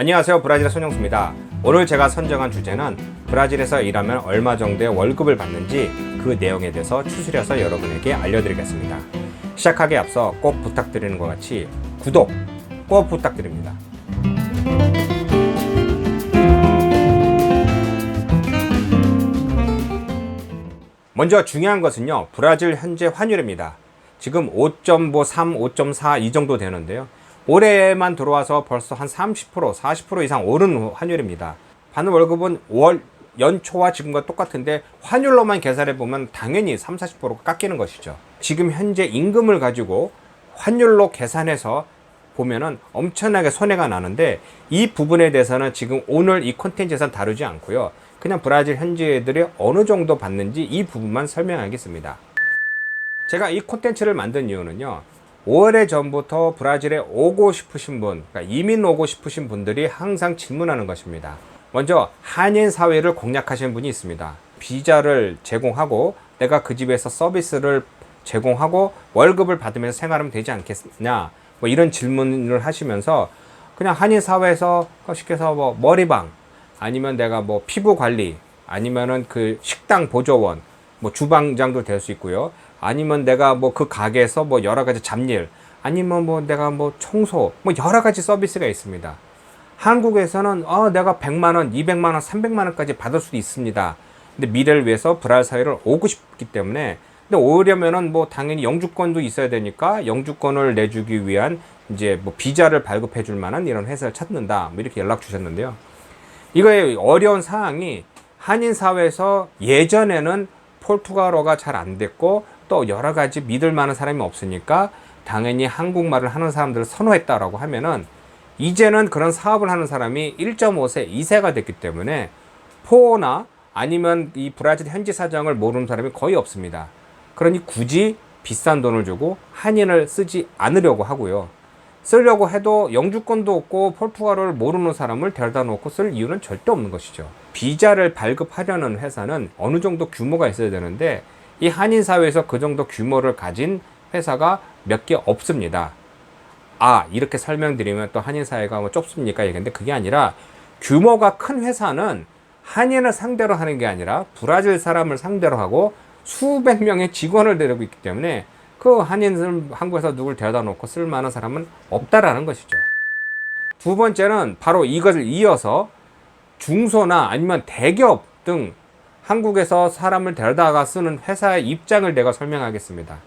안녕하세요. 브라질의 손영수입니다. 오늘 제가 선정한 주제는 브라질에서 일하면 얼마 정도의 월급을 받는지 그 내용에 대해서 추스려서 여러분에게 알려드리겠습니다. 시작하기에 앞서 꼭 부탁드리는 것 같이 구독 꼭 부탁드립니다. 먼저 중요한 것은요, 브라질 현재 환율입니다. 지금 5.3, 5.4 이 정도 되는데요. 올해만 들어와서 벌써 한 30%, 40% 이상 오른 환율입니다. 받는 월급은 월 연초와 지금과 똑같은데 환율로만 계산해 보면 당연히 3, 40%가 깎이는 것이죠. 지금 현재 임금을 가지고 환율로 계산해서 보면은 엄청나게 손해가 나는데 이 부분에 대해서는 지금 오늘 이 콘텐츠에서 다루지 않고요. 그냥 브라질 현지 애들이 어느 정도 받는지 이 부분만 설명하겠습니다. 제가 이 콘텐츠를 만든 이유는요. 5월 전부터 브라질에 오고 싶으신 분, 그러니까 이민 오고 싶으신 분들이 항상 질문하는 것입니다. 먼저 한인 사회를 공략하시는 분이 있습니다. 비자를 제공하고 내가 그 집에서 서비스를 제공하고 월급을 받으면서 생활하면 되지 않겠냐? 뭐 이런 질문을 하시면서 그냥 한인 사회에서 쉽게 해서 뭐 머리방 아니면 내가 뭐 피부 관리 아니면은 그 식당 보조원 뭐 주방장도 될 수 있고요. 아니면 내가 뭐 그 가게에서 뭐 여러 가지 잡일 아니면 뭐 내가 뭐 청소 뭐 여러 가지 서비스가 있습니다. 한국에서는 어 내가 100만 원, 200만 원, 300만 원까지 받을 수도 있습니다. 근데 미래를 위해서 브라질 사회를 오고 싶기 때문에 근데 오려면은 뭐 당연히 영주권도 있어야 되니까 영주권을 내주기 위한 이제 뭐 비자를 발급해 줄 만한 이런 회사를 찾는다. 뭐 이렇게 연락 주셨는데요. 이거의 어려운 사항이 한인 사회에서 예전에는 포르투갈어가 잘 안 됐고 또 여러 가지 믿을 만한 사람이 없으니까 당연히 한국말을 하는 사람들을 선호했다라고 하면은 이제는 그런 사업을 하는 사람이 1.5세, 2세가 됐기 때문에 포나 아니면 이 브라질 현지 사정을 모르는 사람이 거의 없습니다. 그러니 굳이 비싼 돈을 주고 한인을 쓰지 않으려고 하고요. 쓰려고 해도 영주권도 없고 포르투갈어를 모르는 사람을 데려다 놓고 쓸 이유는 절대 없는 것이죠. 비자를 발급하려는 회사는 어느 정도 규모가 있어야 되는데 이 한인 사회에서 그 정도 규모를 가진 회사가 몇 개 없습니다. 아, 이렇게 설명드리면 또 한인 사회가 뭐 좁습니까? 얘기인데 그게 아니라 규모가 큰 회사는 한인을 상대로 하는 게 아니라 브라질 사람을 상대로 하고 수백 명의 직원을 데리고 있기 때문에 그 한인을 한국에서 누굴 데려다 놓고 쓸 만한 사람은 없다라는 것이죠. 두 번째는 바로 이것을 이어서 중소나 아니면 대기업 등 한국에서 사람을 데려다가 쓰는 회사의 입장을 내가 설명하겠습니다.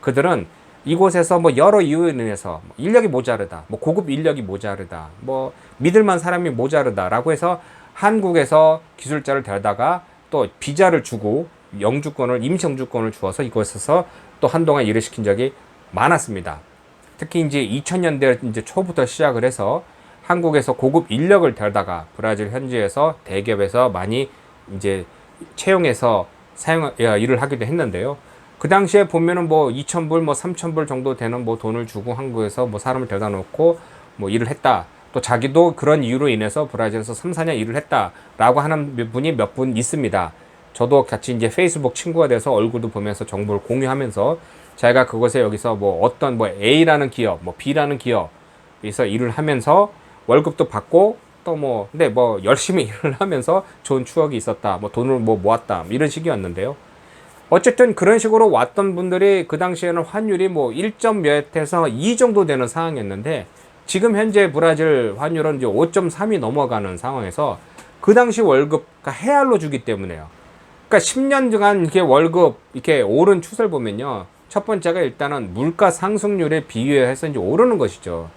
그들은 이곳에서 뭐 여러 이유에 인해서 뭐 인력이 모자르다, 뭐 고급 인력이 모자르다, 뭐 믿을만 사람이 모자르다라고 해서 한국에서 기술자를 데려다가 또 비자를 주고 영주권을 임시 영주권을 주어서 이곳에서 또 한동안 일을 시킨 적이 많았습니다. 특히 이제 2000년대 이제 초부터 시작을 해서 한국에서 고급 인력을 데려다가 브라질 현지에서 대기업에서 많이 이제 채용해서 사용 일을 하기도 했는데요. 그 당시에 보면은 뭐 2,000불, 뭐 3,000불 정도 되는 뭐 돈을 주고 한국에서 뭐 사람을 데려다 놓고 뭐 일을 했다. 또 자기도 그런 이유로 인해서 브라질에서 3, 4년 일을 했다라고 하는 분이 몇 분 있습니다. 저도 같이 이제 페이스북 친구가 돼서 얼굴도 보면서 정보를 공유하면서 자기가 그곳에 여기서 뭐 어떤 뭐 A라는 기업, 뭐 B라는 기업에서 일을 하면서 월급도 받고 또 뭐 근데 뭐 열심히 일을 하면서 좋은 추억이 있었다. 뭐 돈을 뭐 모았다. 이런 식이었는데요. 어쨌든 그런 식으로 왔던 분들이 그 당시에는 환율이 뭐 1점 몇에서 2 정도 되는 상황이었는데 지금 현재 브라질 환율은 이제 5.3이 넘어가는 상황에서 그 당시 월급 그러니까 해알로 주기 때문에요. 그러니까 10년간 이렇게 월급 이렇게 오른 추세를 보면요. 첫 번째가 일단은 물가 상승률에 비교해서 이제 오르는 것이죠.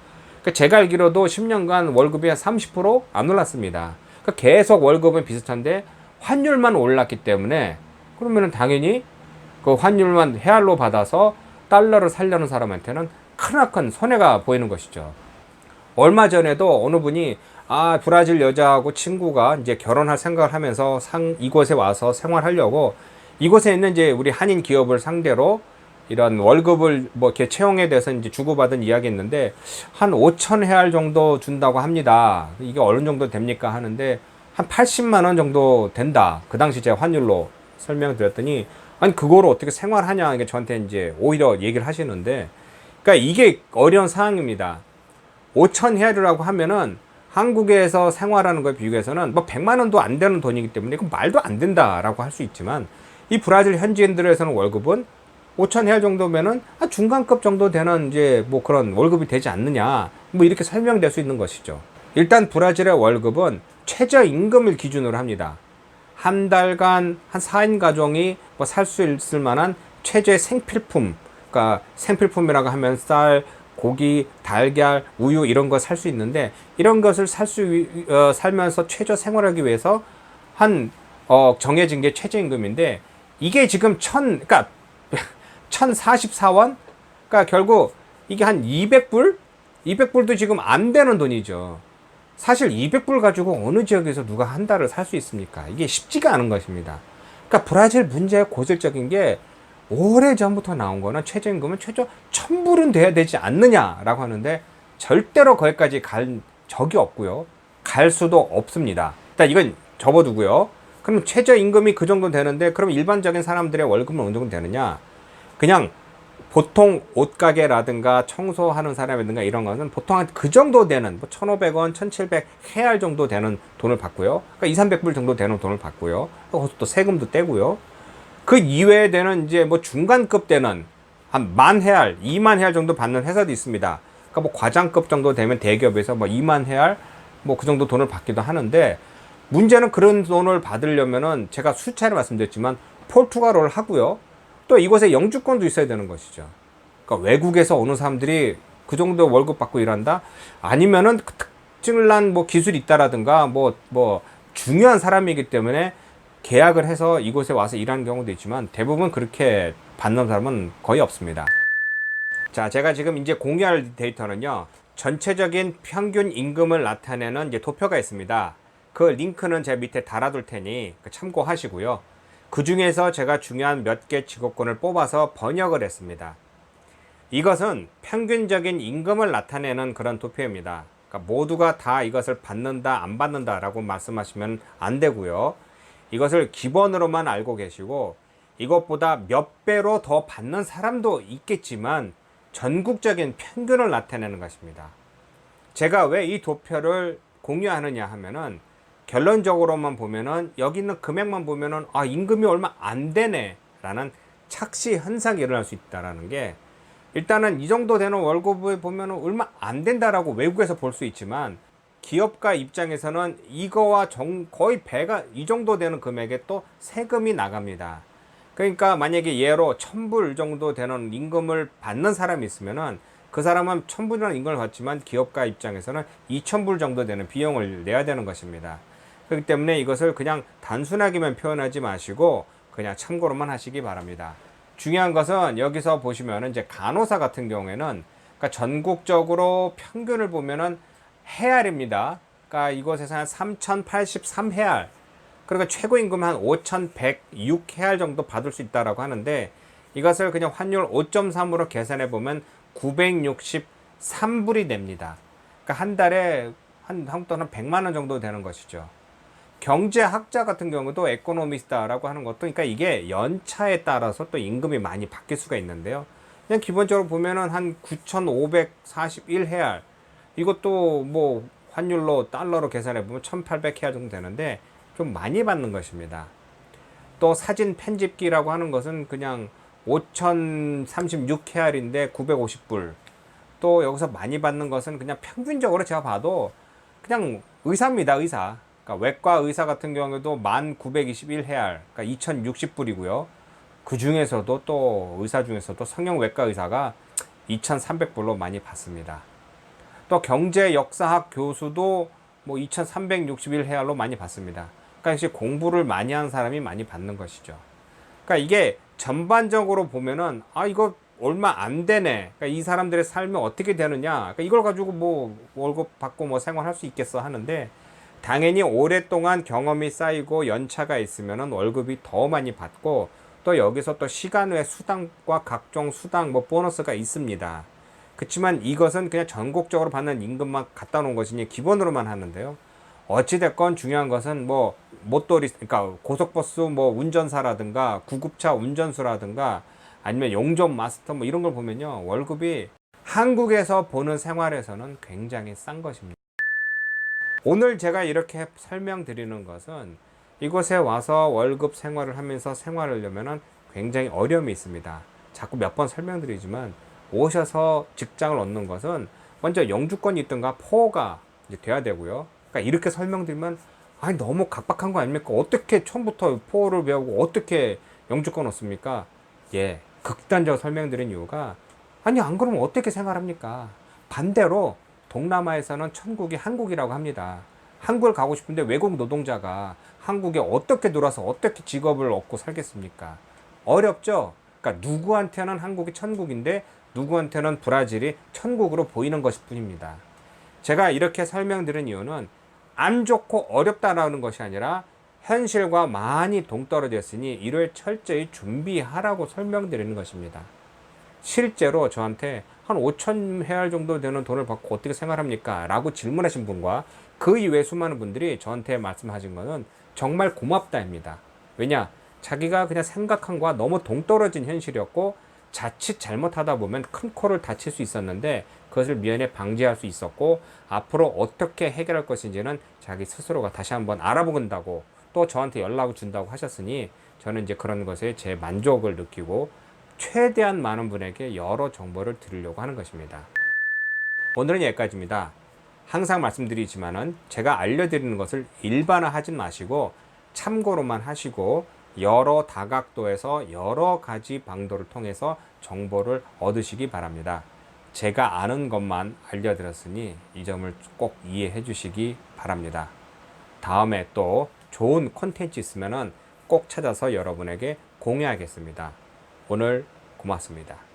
그러니까 제가 알기로도 10년간 월급이 한 30%안 올랐습니다. 그러니까 계속 월급은 비슷한데 환율만 올랐기 때문에 그러면은 당연히 그 환율만 해알로 받아서 달러를 살려는 사람한테는 크나큰 손해가 보이는 것이죠. 얼마 전에도 어느 분이 아 브라질 여자하고 친구가 이제 결혼할 생각을 하면서 상 이곳에 와서 생활하려고 이곳에 있는 이제 우리 한인 기업을 상대로 이런 월급을 뭐 이렇게 채용에 대해서 이제 주고받은 이야기했는데 한 5천 헤알 정도 준다고 합니다. 이게 어느 정도 됩니까 하는데 한 80만 원 정도 된다. 그 당시 제가 환율로 설명드렸더니 아니 그거를 어떻게 생활하냐 이게 저한테 이제 오히려 얘기를 하시는데 그러니까 이게 어려운 상황입니다. 5천 헤알이라고 하면은 한국에서 생활하는 거에 비교해서는 뭐 100만 원도 안 되는 돈이기 때문에 이건 말도 안 된다라고 할 수 있지만 이 브라질 현지인들에서는 월급은 5천 헤알 정도면은 아, 중간급 정도 되는 이제 뭐 그런 월급이 되지 않느냐 뭐 이렇게 설명될 수 있는 것이죠. 일단 브라질의 월급은 최저임금을 기준으로 합니다. 한 달간 한 4인 가정이 뭐 살 수 있을 만한 최저의 생필품, 그러니까 생필품이라고 하면 쌀, 고기, 달걀, 우유 이런 거 살 수 있는데 이런 것을 살 수 어, 살면서 최저 생활하기 위해서 한 어, 정해진 게 최저임금인데 이게 지금 천 그러니까 1,044원? 그러니까 결국 이게 한 200불? 200불도 지금 안 되는 돈이죠. 사실 200불 가지고 어느 지역에서 누가 한 달을 살 수 있습니까? 이게 쉽지가 않은 것입니다. 그러니까 브라질 문제의 고질적인 게 오래 전부터 나온 거는 최저임금은 최저 1000불은 돼야 되지 않느냐라고 하는데 절대로 거기까지 갈 적이 없고요. 갈 수도 없습니다. 일단 이건 접어두고요. 그럼 최저임금이 그 정도 되는데 그럼 일반적인 사람들의 월급은 어느 정도 되느냐? 그냥 보통 옷가게라든가 청소하는 사람이든가 이런 거는 보통 한 그 정도 되는 뭐 1,500원, 1,700 헤알 정도 되는 돈을 받고요. 그러니까 2, 300불 정도 되는 돈을 받고요. 거기서 또 세금도 떼고요. 그 이외에 되는 이제 뭐 중간급 되는 한만 헤알, 2만 헤알 정도 받는 회사도 있습니다. 그러니까 뭐 과장급 정도 되면 대기업에서 뭐 2만 헤알 뭐그 정도 돈을 받기도 하는데 문제는 그런 돈을 받으려면은 제가 수차례 말씀드렸지만 포르투갈어를 하고요. 또 이곳에 영주권도 있어야 되는 것이죠. 그러니까 외국에서 오는 사람들이 그 정도 월급 받고 일한다? 아니면은 그 특징난 뭐 기술이 있다라든가 뭐, 뭐 중요한 사람이기 때문에 계약을 해서 이곳에 와서 일하는 경우도 있지만 대부분 그렇게 받는 사람은 거의 없습니다. 자, 제가 지금 이제 공유할 데이터는요. 전체적인 평균 임금을 나타내는 이제 도표가 있습니다. 그 링크는 제 밑에 달아둘 테니 참고하시고요. 그 중에서 제가 중요한 몇 개 직업군을 뽑아서 번역을 했습니다. 이것은 평균적인 임금을 나타내는 그런 도표입니다. 그러니까 모두가 다 이것을 받는다, 안 받는다라고 말씀하시면 안 되고요. 이것을 기본으로만 알고 계시고 이것보다 몇 배로 더 받는 사람도 있겠지만 전국적인 평균을 나타내는 것입니다. 제가 왜 이 도표를 공유하느냐 하면은 결론적으로만 보면은 여기 있는 금액만 보면은 아 임금이 얼마 안 되네 라는 착시 현상이 일어날 수 있다라는 게 일단은 이 정도 되는 월급을 보면은 얼마 안 된다라고 외국에서 볼 수 있지만 기업가 입장에서는 이거와 정, 거의 배가 이 정도 되는 금액에 또 세금이 나갑니다. 그러니까 만약에 예로 천불 정도 되는 임금을 받는 사람이 있으면은 그 사람은 천불이라는 임금을 받지만 기업가 입장에서는 이천불 정도 되는 비용을 내야 되는 것입니다. 그렇기 때문에 이것을 그냥 단순하게만 표현하지 마시고 그냥 참고로만 하시기 바랍니다. 중요한 것은 여기서 보시면은 이제 간호사 같은 경우에는 그러니까 전국적으로 평균을 보면은 헤알입니다. 그러니까 이곳에서 한 3,083헤알. 그러니까 최고 임금 한 5,106헤알 정도 받을 수 있다라고 하는데 이것을 그냥 환율 5.3으로 계산해 보면 963불이 됩니다. 그러니까 한 달에 한 한국 돈은 100만 원 정도 되는 것이죠. 경제학자 같은 경우도 에코노미스타라고 하는 것도 그러니까 이게 연차에 따라서 또 임금이 많이 바뀔 수가 있는데요. 그냥 기본적으로 보면은 한 9,541헤알 이것도 뭐 환율로 달러로 계산해 보면 1,800헤알 정도 되는데 좀 많이 받는 것입니다. 또 사진 편집기라고 하는 것은 그냥 5,036헤알인데 950불. 또 여기서 많이 받는 것은 그냥 평균적으로 제가 봐도 그냥 의사입니다, 의사. 그러니까 외과 의사 같은 경우에도 1,921헤알, 그러니까 2,060불이고요. 그 중에서도 또 의사 중에서도 성형 외과 의사가 2,300불로 많이 받습니다. 또 경제 역사학 교수도 뭐 2,361헤알로 많이 받습니다. 그러니까 역시 공부를 많이 한 사람이 많이 받는 것이죠. 그러니까 이게 전반적으로 보면은 아 이거 얼마 안 되네. 그러니까 이 사람들의 삶이 어떻게 되느냐. 그러니까 이걸 가지고 뭐 월급 받고 뭐 생활할 수 있겠어 하는데 당연히 오랫동안 경험이 쌓이고 연차가 있으면 월급이 더 많이 받고 또 여기서 또 시간 외 수당과 각종 수당 뭐 보너스가 있습니다. 그렇지만 이것은 그냥 전국적으로 받는 임금만 갖다 놓은 것이니 기본으로만 하는데요. 어찌됐건 중요한 것은 뭐 모토리 그러니까 고속버스 뭐 운전사라든가 구급차 운전수라든가 아니면 용접 마스터 뭐 이런 걸 보면요 월급이 한국에서 보는 생활에서는 굉장히 싼 것입니다. 오늘 제가 이렇게 설명드리는 것은 이곳에 와서 월급 생활을 하면서 생활을 하려면은 굉장히 어려움이 있습니다. 자꾸 몇 번 설명드리지만 오셔서 직장을 얻는 것은 먼저 영주권이 있든가 포가 돼야 되고요. 그러니까 이렇게 설명드리면 아니 너무 각박한 거 아닙니까? 어떻게 처음부터 포를 배우고 어떻게 영주권 얻습니까? 예, 극단적으로 설명드린 이유가 아니 안 그러면 어떻게 생활합니까? 반대로 동남아에서는 천국이 한국이라고 합니다. 한국을 가고 싶은데 외국 노동자가 한국에 어떻게 들어와서 어떻게 직업을 얻고 살겠습니까? 어렵죠? 그러니까 누구한테는 한국이 천국인데 누구한테는 브라질이 천국으로 보이는 것일 뿐입니다. 제가 이렇게 설명드린 이유는 안 좋고 어렵다라는 것이 아니라 현실과 많이 동떨어져 있으니 이를 철저히 준비하라고 설명드리는 것입니다. 실제로 저한테 한 5천 헤알 정도 되는 돈을 받고 어떻게 생활합니까? 라고 질문하신 분과 그 이외 수많은 분들이 저한테 말씀하신 것은 정말 고맙다입니다. 왜냐? 자기가 그냥 생각한 거와 너무 동떨어진 현실이었고 자칫 잘못하다 보면 큰 코를 다칠 수 있었는데 그것을 미연에 방지할 수 있었고 앞으로 어떻게 해결할 것인지는 자기 스스로가 다시 한번 알아보긴다고 또 저한테 연락을 준다고 하셨으니 저는 이제 그런 것에 제 만족을 느끼고 최대한 많은 분에게 여러 정보를 드리려고 하는 것입니다. 오늘은 여기까지입니다. 항상 말씀드리지만은 제가 알려드리는 것을 일반화하지 마시고 참고로만 하시고 여러 다각도에서 여러 가지 방도를 통해서 정보를 얻으시기 바랍니다. 제가 아는 것만 알려드렸으니 이 점을 꼭 이해해 주시기 바랍니다. 다음에 또 좋은 콘텐츠 있으면은 꼭 찾아서 여러분에게 공유하겠습니다. 오늘 고맙습니다.